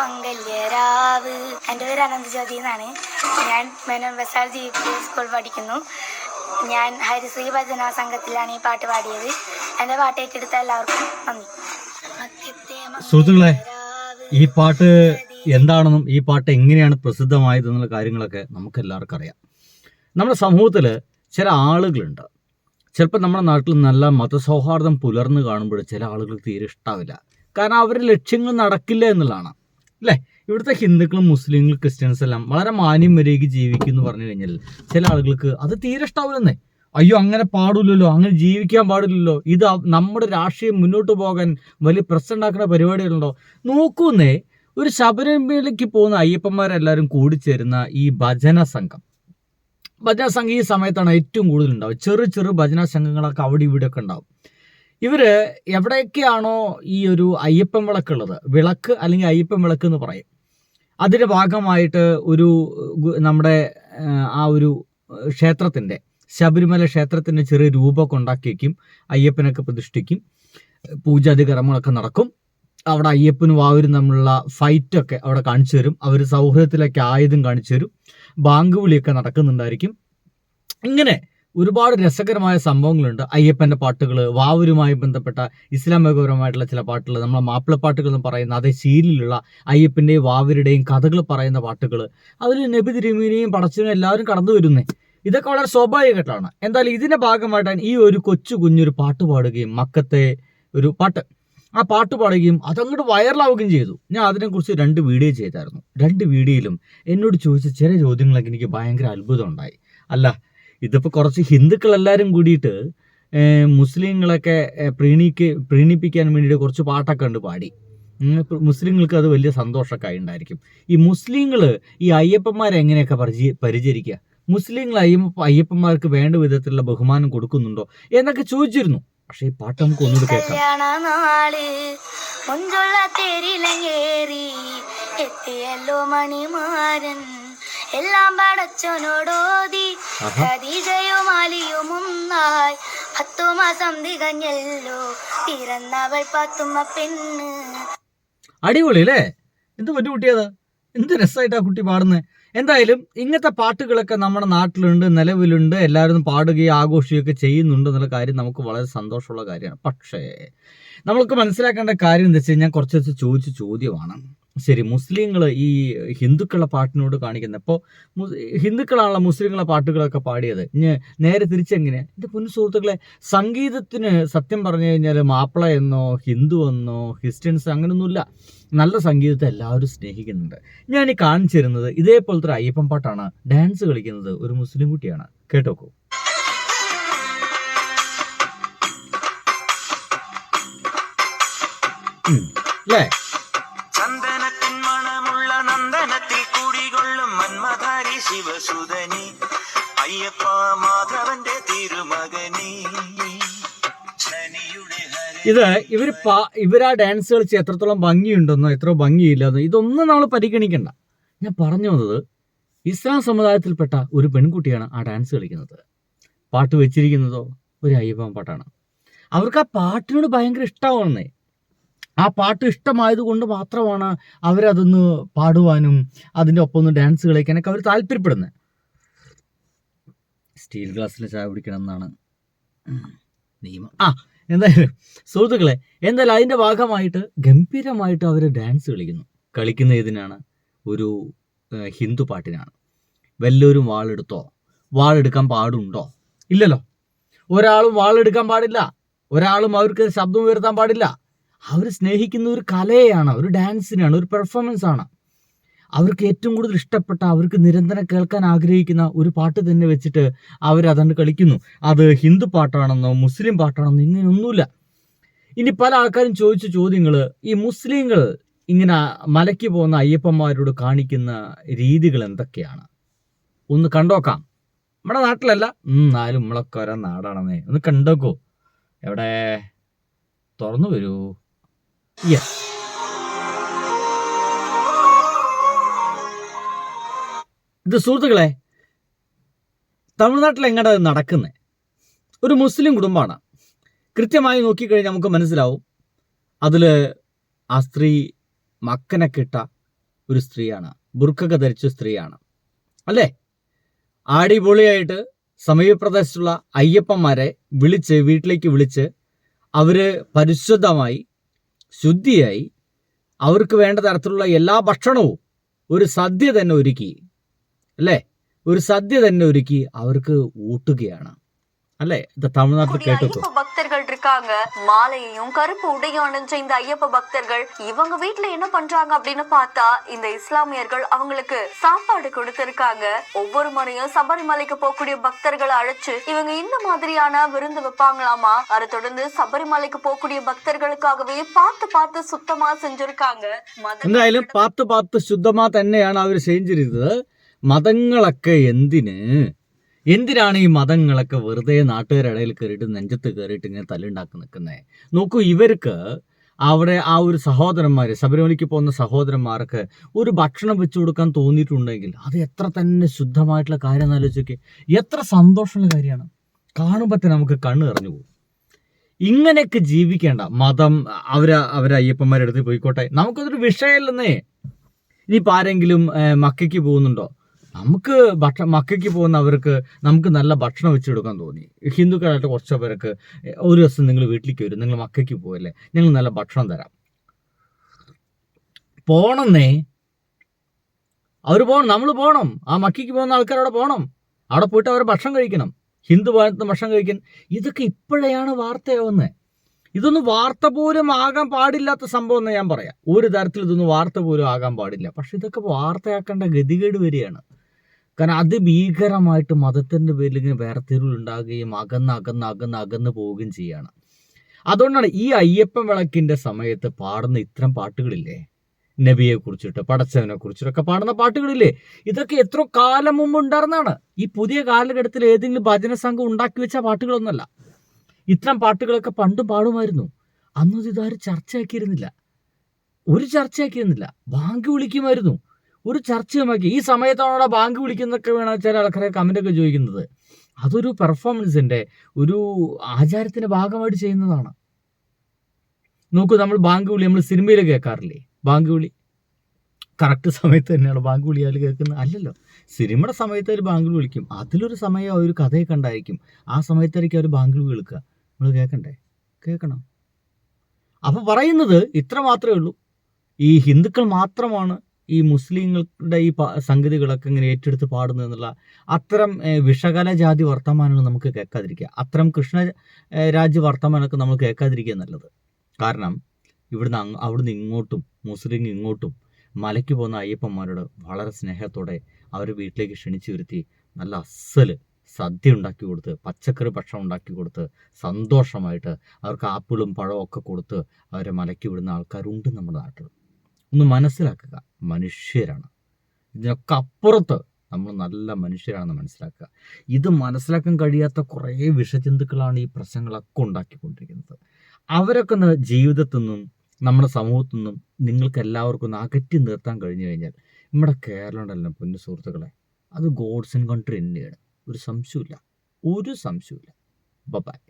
മംഗല്യരാവ്. എന്റെ പേര് അനന്തജ്യോതി എന്നാണ്. ഞാൻ Menon Bazar G P school പഠിക്കുന്നു. ഞാൻ ഹരിശ്രീ ഭജന സംഘത്തിലാണ് ഈ പാട്ട് പാടിയത്. എന്റെ പാട്ട് ഏറ്റെടുത്ത എല്ലാവർക്കും നന്ദി. സുഹൃത്തുക്കളെ, ഈ പാട്ട് എന്താണെന്നും ഈ പാട്ട് എങ്ങനെയാണ് പ്രസിദ്ധമായത് എന്നുള്ള കാര്യങ്ങളൊക്കെ നമുക്ക് എല്ലാവർക്കും അറിയാം. നമ്മുടെ സമൂഹത്തിൽ ചില ആളുകളുണ്ട്. ചിലപ്പോൾ നമ്മുടെ നാട്ടിൽ നല്ല മതസൗഹാർദ്ദം പുലർന്നു കാണുമ്പോൾ ചില ആളുകൾക്ക് തീരെ ഇഷ്ടാവില്ല. കാരണം അവരുടെ ലക്ഷ്യങ്ങൾ നടക്കില്ല എന്നുള്ളതാണ്. അല്ലേ ഇവിടുത്തെ ഹിന്ദുക്കളും മുസ്ലിങ്ങളും ക്രിസ്ത്യൻസ് എല്ലാം വളരെ മാന്യം വരേക്ക് ജീവിക്കും എന്ന് പറഞ്ഞു കഴിഞ്ഞാൽ ചില ആളുകൾക്ക് അത് തീരെ ഇഷ്ടാവില്ലെന്നേ അയ്യോ അങ്ങനെ പാടില്ലല്ലോ അങ്ങനെ ജീവിക്കാൻ പാടില്ലല്ലോ ഇത് നമ്മുടെ രാഷ്ട്രീയം മുന്നോട്ട് പോകാൻ വലിയ പ്രശ്നം ഉണ്ടാക്കുന്ന പരിപാടികളുണ്ടോ? നോക്കുന്നേ ഒരു ശബരിമലയ്ക്ക് പോകുന്ന അയ്യപ്പന്മാരെല്ലാവരും കൂടിച്ചേരുന്ന ഈ ഭജന സംഘം. ഭജന സംഘം ഈ സമയത്താണ് ഏറ്റവും കൂടുതൽ ഉണ്ടാവുക ചെറു ചെറു ഭജന സംഘങ്ങളൊക്കെ അവിടെ ഇവിടെയൊക്കെ ഉണ്ടാവും. ഇവർ എവിടെയൊക്കെയാണോ ഈ ഒരു അയ്യപ്പൻ വിളക്കുള്ളത്? വിളക്ക് അല്ലെങ്കിൽ അയ്യപ്പൻ വിളക്ക് എന്ന് പറയും. അതിന്റെ ഭാഗമായിട്ട് ഒരു നമ്മുടെ ആ, ആ ഒരു ക്ഷേത്രത്തിന്റെ ശബരിമല ക്ഷേത്രത്തിന്റെ ചെറിയ രൂപമൊക്കെ ഉണ്ടാക്കി വയ്ക്കും. അയ്യപ്പനൊക്കെ പ്രതിഷ്ഠിക്കും. പൂജാതി കർമ്മങ്ങളൊക്കെ നടക്കും. അവിടെ അയ്യപ്പനും വാവരും തമ്മിലുള്ള ഫൈറ്റൊക്കെ അവിടെ കാണിച്ചു തരും. അവർ സൗഹൃദത്തിലൊക്കെ ആയതും കാണിച്ചു തരും. ബാങ്ക് വിളിയൊക്കെ നടക്കുന്നുണ്ടായിരിക്കും. ഇങ്ങനെ ഒരുപാട് രസകരമായ സംഭവങ്ങളുണ്ട്. അയ്യപ്പന്റെ പാട്ടുകൾ വാവരുമായി ബന്ധപ്പെട്ട ഇസ്ലാമികപരമായിട്ടുള്ള ചില പാട്ടുകൾ നമ്മളെ മാപ്പിളപ്പാട്ടുകൾ എന്ന് പറയുന്ന അതേ ശീലിലുള്ള അയ്യപ്പന്റെയും വാവരുടെയും കഥകൾ പറയുന്ന പാട്ടുകൾ അതിൽ നബി തിരുമീനെയും പടച്ചിനും എല്ലാവരും കടന്നു വരുന്നേ. ഇതൊക്കെ വളരെ സ്വാഭാവികമായിട്ടാണ്. എന്തായാലും ഇതിന്റെ ഭാഗമായിട്ടാണ് ഈ ഒരു കൊച്ചു കുഞ്ഞൊരു പാട്ട് പാടുകയും മക്കത്തെ ഒരു പാട്ട്. ആ പാട്ട് പാടുകയും അതങ്ങോട്ട് വൈറലാവുകയും ചെയ്തു. ഞാൻ അതിനെക്കുറിച്ച് രണ്ട് വീഡിയോ ചെയ്തായിരുന്നു. രണ്ട് വീഡിയോയിലും എന്നോട് ചോദിച്ച ചില ചോദ്യങ്ങളൊക്കെ എനിക്ക് ഭയങ്കര അത്ഭുതം ഉണ്ടായി. അല്ല ഇതിപ്പോൾ കുറച്ച് ഹിന്ദുക്കൾ എല്ലാവരും കൂടിയിട്ട് മുസ്ലിങ്ങളൊക്കെ പ്രീണിക്ക് പ്രീണിപ്പിക്കാൻ വേണ്ടിയിട്ട് കുറച്ച് പാട്ടൊക്കെ ഉണ്ട് പാടി. മുസ്ലിങ്ങൾക്ക് അത് വലിയ സന്തോഷമൊക്കെ ഉണ്ടായിരിക്കും ഈ മുസ്ലിങ്ങൾ ഈ അയ്യപ്പന്മാരെ എങ്ങനെയൊക്കെ പരിചയ പരിചരിക്കുക മുസ്ലിങ്ങൾ അയ്യപ്പ അയ്യപ്പന്മാർക്ക് വേണ്ട വിധത്തിലുള്ള ബഹുമാനം കൊടുക്കുന്നുണ്ടോ? എന്നൊക്കെ ചോദിച്ചിരുന്നു. പക്ഷെ ഈ പാട്ട് നമുക്ക് ഒന്നുകൂടി കേൾക്കാം. എല്ലാം പടച്ചോനോടോതി. ആഹാ. ഖദീജയും അലിയും ഒന്നായി. പത്തു മാസം തികഞ്ഞല്ലോ. പിറന്നവൾ പത്തുമ്മ പെണ്ണ്. അടിപൊളി അല്ലേ എന്ത് പറ്റു കുട്ടിയത്? എന്ത് രസമായിട്ടാ കുട്ടി പാടുന്നത് എന്തായാലും ഇങ്ങനത്തെ പാട്ടുകളൊക്കെ നമ്മുടെ നാട്ടിലുണ്ട് നിലവിലുണ്ട്. എല്ലാവരും പാടുകയും ആഘോഷിക്കുകയൊക്കെ ചെയ്യുന്നുണ്ട് എന്നുള്ള കാര്യം നമുക്ക് വളരെ സന്തോഷമുള്ള കാര്യമാണ്. പക്ഷേ നമ്മൾക്ക് മനസ്സിലാക്കേണ്ട കാര്യം എന്താ വെച്ച് കഴിഞ്ഞാൽ കുറച്ച് ചോദിച്ച ചോദ്യമാണ്. ശരി മുസ്ലിങ്ങൾ ഈ ഹിന്ദുക്കളുടെ പാട്ടിനോട് കാണിക്കുന്നത്. അപ്പോൾ ഹിന്ദുക്കളാണല്ലോ മുസ്ലിങ്ങളെ പാട്ടുകളൊക്കെ പാടിയത്. ഇനി നേരെ തിരിച്ചെങ്ങനെ? എന്റെ പൊന്നു സുഹൃത്തുക്കളെ സംഗീതത്തിന് സത്യം പറഞ്ഞു കഴിഞ്ഞാൽ മാപ്പിള എന്നോ ഹിന്ദു എന്നോ ക്രിസ്ത്യൻസ് അങ്ങനെയൊന്നുമില്ല നല്ല സംഗീതത്തെ എല്ലാവരും സ്നേഹിക്കുന്നുണ്ട്. ഞാൻ ഈ കാണിച്ചു തരുന്നത് ഇതേപോലത്തെ ഒരു അയ്യപ്പൻ പാട്ടാണ്. ഡാൻസ് കളിക്കുന്നത് ഒരു മുസ്ലിം കുട്ടിയാണ്. കേട്ടോക്കൂ. അല്ലേ മണമുള്ള നന്ദനത്തിൽ കുടികൊള്ളും മന്മധാരി ശിവസുധനി. അയ്യപ്പ മാധവന്റെ തിരുമകനി. ഇത് ഇവർ ഇവരാ ഡാൻസ് കളിച്ച് എത്രത്തോളം ഭംഗിയുണ്ടെന്നോ എത്ര ഭംഗിയില്ലെന്നോ ഇതൊന്നും നമ്മൾ പരിഗണിക്കണ്ട. ഞാൻ പറഞ്ഞു വന്നത് ഇസ്ലാം സമുദായത്തിൽപ്പെട്ട ഒരു പെൺകുട്ടിയാണ് ആ ഡാൻസ് കളിക്കുന്നത്. പാട്ട് വെച്ചിരിക്കുന്നതോ ഒരു അയ്യപ്പൻ പാട്ടാണ്. അവർക്ക് ആ പാട്ടിനോട് ഭയങ്കര ഇഷ്ടമാണെന്നേ ആ പാട്ട് ഇഷ്ടമായതുകൊണ്ട് മാത്രമാണ് അവരതൊന്ന് പാടുവാനും അതിന്റെ ഒപ്പം ഒന്ന് ഡാൻസ് കളിക്കാനൊക്കെ അവർ താല്പര്യപ്പെടുന്നത്. സ്റ്റീൽ ഗ്ലാസ്സിൽ ചായ കുടിക്കണം എന്നാണ് നിയമം. ആ എന്തായാലും സുഹൃത്തുക്കളെ എന്തായാലും അതിന്റെ ഭാഗമായിട്ട് ഗംഭീരമായിട്ട് അവർ ഡാൻസ് കളിക്കുന്നു. കളിക്കുന്ന ഏതിനാണ്? ഒരു ഹിന്ദു പാട്ടിനാണ്. വല്ലവരും വാളെടുത്തോ? വാളെടുക്കാൻ പാടുണ്ടോ? ഇല്ലല്ലോ. ഒരാളും വാളെടുക്കാൻ പാടില്ല. ഒരാളും അവർക്ക് ശബ്ദം ഉയർത്താൻ പാടില്ല. അവർ സ്നേഹിക്കുന്ന ഒരു കലയാണ് ഒരു ഡാൻസിനാണ് ഒരു പെർഫോമൻസ് ആണ് അവർക്ക് ഏറ്റവും കൂടുതൽ ഇഷ്ടപ്പെട്ട അവർക്ക് നിരന്തരം കേൾക്കാൻ ആഗ്രഹിക്കുന്ന ഒരു പാട്ട് തന്നെ വെച്ചിട്ട് അവർ അതണ്ട് കളിക്കുന്നു. അത് ഹിന്ദു പാട്ടാണെന്നോ മുസ്ലിം പാട്ടാണെന്നോ ഇങ്ങനെയൊന്നുമില്ല. ഇനി പല ആൾക്കാരും ചോദിച്ച ചോദ്യങ്ങൾ ഈ മുസ്ലിങ്ങൾ ഇങ്ങനെ മലയ്ക്ക് പോകുന്ന അയ്യപ്പന്മാരോട് കാണിക്കുന്ന രീതികൾ എന്തൊക്കെയാണ്? ഒന്ന് കണ്ടോക്കാം. നമ്മുടെ നാട്ടിലല്ല. നാലും നമ്മളൊക്കെ ഓരോ നാടാണെന്നേ. ഒന്ന് കണ്ടോക്കോ. എവിടെ? തുറന്നു വരൂ. യെസ് ഇത് സുഹൃത്തുക്കളെ തമിഴ്നാട്ടിൽ എങ്ങടെ നടക്കുന്നത് ഒരു മുസ്ലിം കുടുംബമാണ് കൃത്യമായി നോക്കിക്കഴിഞ്ഞാൽ നമുക്ക് മനസ്സിലാവും. അതിൽ ആ സ്ത്രീ മക്കനെ കിട്ട ഒരു സ്ത്രീയാണ്. ബുർക്കൊക്കെ ധരിച്ച സ്ത്രീയാണ്. അല്ലേ? ആടിപൊളിയായിട്ട് സമീപപ്രദേശത്തുള്ള അയ്യപ്പന്മാരെ വിളിച്ച് വീട്ടിലേക്ക് വിളിച്ച് അവർ പരിശുദ്ധമായി ശുദ്ധിയായി അവർക്ക് വേണ്ട തരത്തിലുള്ള എല്ലാ ഭക്ഷണവും ഒരു സദ്യ തന്നെ ഒരുക്കി അല്ലേ? ഒരു സദ്യ തന്നെ ഒരുക്കി അവർക്ക് ഊട്ടുകയാണ്. അല്ലേ ഇത് തമിഴ്നാട്ടിൽ கூடிய കേട്ടു ஐயப்ப பக்தர்கள் இருக்காங்க மாலையையும் கருப்பு உடையும் அணிஞ்ச இந்த ஐயப்ப பக்தர்கள் இவங்க வீட்ல என்ன பண்றாங்க அப்படின்னு பார்த்தா இந்த இஸ்லாமியர்கள் அவங்களுக்கு சாப்பாடு கொடுத்திருக்காங்க ஒவ்வொரு முறையும் சபரிமலைக்கு போகக்கூடிய பக்தர்களை அழைச்சு இவங்க இந்த மாதிரியான விருந்து வைப்பாங்களாமா அதை தொடர்ந்து சபரிமலைக்கு போகக்கூடிய பக்தர்களுக்காகவே பார்த்து பார்த்து சுத்தமா செஞ்சிருக்காங்க மத എന്തായാലും പാത്ത് പാത്ത് ശുദ്ധമാ തന്നെയാണ് അവർ ചെയ്തിരുന്നത് മതങ്ങളൊക്കെ എന്തിന് എന്തിനാണ് ഈ മതങ്ങളൊക്കെ വെറുതെ നാട്ടുകാരുടെ ഇടയിൽ കയറിയിട്ട് നെഞ്ചത്ത് കയറിയിട്ട് ഇങ്ങനെ തല്ലുണ്ടാക്കി നിൽക്കുന്നത് നോക്കൂ ഇവർക്ക് അവിടെ ആ ഒരു സഹോദരന്മാർ ശബരിമലയ്ക്ക് പോകുന്ന സഹോദരന്മാർക്ക് ഒരു ഭക്ഷണം വെച്ചു കൊടുക്കാൻ തോന്നിയിട്ടുണ്ടെങ്കിൽ അത് എത്ര തന്നെ ശുദ്ധമായിട്ടുള്ള കാര്യം എന്ന് ആലോചിച്ച് എത്ര സന്തോഷമുള്ള കാര്യമാണ്. കാണുമ്പോൾ തന്നെ നമുക്ക് കണ്ണ് നിറഞ്ഞു പോകും. ഇങ്ങനെയൊക്കെ ജീവിക്കേണ്ട മതം അവരെ അവരെ അയ്യപ്പന്മാരെടുത്ത് പോയിക്കോട്ടെ. നമുക്കതൊരു വിഷയമല്ലെന്നേ. ഇനിയിപ്പോൾ ആരെങ്കിലും മക്കയ്ക്ക് പോകുന്നുണ്ടോ? നമുക്ക് ഭക്ഷ മക്കയ്ക്ക് പോകുന്നവർക്ക് നമുക്ക് നല്ല ഭക്ഷണം വെച്ച് കൊടുക്കാൻ തോന്നി. ഹിന്ദുക്കളായിട്ട് കുറച്ച് പേർക്ക് ഒരു ദിവസം നിങ്ങൾ വീട്ടിലേക്ക് വരും നിങ്ങൾ മക്കയ്ക്ക് പോയല്ലേ ഞങ്ങൾ നല്ല ഭക്ഷണം തരാം. പോണെന്നേ അവർ പോകണം നമ്മൾ പോകണം ആ മക്കയ്ക്ക് പോകുന്ന ആൾക്കാർ അവിടെ പോകണം അവിടെ പോയിട്ട് അവർ ഭക്ഷണം കഴിക്കണം ഹിന്ദു ഭാഗത്ത് ഭക്ഷണം കഴിക്കാൻ. ഇതൊക്കെ ഇപ്പോഴെയാണ് വാർത്തയാവുന്നത് ഇതൊന്നും വാർത്ത പോലും ആകാൻ പാടില്ലാത്ത സംഭവം എന്ന് ഞാൻ പറയാം. ഒരു തരത്തിൽ ഇതൊന്നും വാർത്ത പോലും ആകാൻ പാടില്ല. പക്ഷെ ഇതൊക്കെ വാർത്തയാക്കേണ്ട ഗതികേട് വരികയാണ്. കാരണം അതിഭീകരമായിട്ട് മതത്തിന്റെ പേരിൽ ഇങ്ങനെ വേർതിരിവുണ്ടാകുകയും അകന്ന് അകന്ന് അകന്ന് അകന്ന് പോവുകയും ചെയ്യുകയാണ്. അതുകൊണ്ടാണ് ഈ അയ്യപ്പൻ വിളക്കിന്റെ സമയത്ത് പാടുന്ന ഇത്തരം പാട്ടുകളില്ലേ? നബിയെ കുറിച്ചിട്ട് പടച്ചവനെ കുറിച്ചിട്ടൊക്കെ പാടുന്ന പാട്ടുകളില്ലേ? ഇതൊക്കെ എത്ര കാലം മുമ്പ് ഉണ്ടായിരുന്നതാണ്. ഈ പുതിയ കാലഘട്ടത്തിൽ ഏതെങ്കിലും ഭജന സംഘം ഉണ്ടാക്കി വെച്ച പാട്ടുകളൊന്നല്ല ഇത്തരം പാട്ടുകളൊക്കെ പണ്ടും പാടുമായിരുന്നു. അന്നത് ഇതാരും ചർച്ചയാക്കിയിരുന്നില്ല. ഒരു ചർച്ചയാക്കിയിരുന്നില്ല. ബാങ്ക് വിളിക്കുമായിരുന്നു. ഒരു ചർച്ചയുമാക്കി ഈ സമയത്താണോ ബാങ്ക് വിളിക്കുന്നൊക്കെ വേണം ചില ആൾക്കാരെ കമന്റൊക്കെ ചോദിക്കുന്നത്. അതൊരു പെർഫോമൻസിന്റെ ഒരു ആചാരത്തിന്റെ ഭാഗമായിട്ട് ചെയ്യുന്നതാണ്. നോക്കൂ നമ്മൾ ബാങ്ക് വിളി നമ്മൾ സിനിമയിൽ കേൾക്കാറില്ലേ? ബാങ്ക് വിളി. കറക്റ്റ് സമയത്ത് തന്നെയാണ് ബാങ്ക് വിളി അതിൽ കേൾക്കുന്നത് അല്ലല്ലോ. സിനിമയുടെ സമയത്ത് അവർ ബാങ്കിൽ വിളിക്കും. അതിലൊരു സമയം ഒരു കഥയൊക്കെ ഉണ്ടായിരിക്കും. ആ സമയത്തായിരിക്കും അവർ ബാങ്കിൽ വിളിക്കുക. നമ്മൾ കേൾക്കണ്ടേ? കേൾക്കണം. അപ്പോൾ പറയുന്നത് ഇത്ര മാത്രമേ ഉള്ളൂ. ഈ ഹിന്ദുക്കൾ മാത്രമാണ് ഈ മുസ്ലിങ്ങളുടെ ഈ സംഗതികളൊക്കെ ഇങ്ങനെ ഏറ്റെടുത്ത് പാടുന്നു എന്നുള്ള അത്തരം വിഷകല ജാതി വർത്തമാനങ്ങൾ നമുക്ക് കേൾക്കാതിരിക്കുക. അത്തരം കൃഷ്ണ രാജ്യ വർത്തമാനമൊക്കെ നമ്മൾ കേൾക്കാതിരിക്കുക നല്ലത്. കാരണം ഇവിടുന്ന് അവിടുന്ന് ഇങ്ങോട്ടും മുസ്ലിം ഇങ്ങോട്ടും മലയ്ക്ക് പോകുന്ന അയ്യപ്പന്മാരോട് വളരെ സ്നേഹത്തോടെ അവരെ വീട്ടിലേക്ക് ക്ഷണിച്ചു വരുത്തി നല്ല അസൽ സദ്യ ഉണ്ടാക്കി കൊടുത്ത് പച്ചക്കറി ഭക്ഷണം ഉണ്ടാക്കി കൊടുത്ത് സന്തോഷമായിട്ട് അവർക്ക് ആപ്പിളും പഴവും ഒക്കെ കൊടുത്ത് അവരെ മലയ്ക്ക് വിടുന്ന ആൾക്കാരുണ്ട് നമ്മുടെ നാട്ടിൽ. ഒന്ന് മനസ്സിലാക്കുക. മനുഷ്യരാണ്. ഇതിനൊക്കെ അപ്പുറത്ത് നമ്മൾ നല്ല മനുഷ്യരാണെന്ന് മനസ്സിലാക്കുക. ഇത് മനസ്സിലാക്കാൻ കഴിയാത്ത കുറേ വിഷജന്തുക്കളാണ് ഈ പ്രശ്നങ്ങളൊക്കെ ഉണ്ടാക്കിക്കൊണ്ടിരിക്കുന്നത്. അവരൊക്കെ ജീവിതത്തിൽ നിന്നും നമ്മുടെ സമൂഹത്തിൽ നിന്നും നിങ്ങൾക്ക് എല്ലാവർക്കും ഒന്ന് അകറ്റി നിർത്താൻ കഴിഞ്ഞു കഴിഞ്ഞാൽ നമ്മുടെ കേരളം ഉണ്ടല്ലോ പൊന്നു സുഹൃത്തുക്കളെ അത് ഗോഡ്സ് ആൻഡ് കൺട്രി തന്നെയാണ്. ഒരു സംശയമില്ല ഒരു സംശയമില്ല ബൈ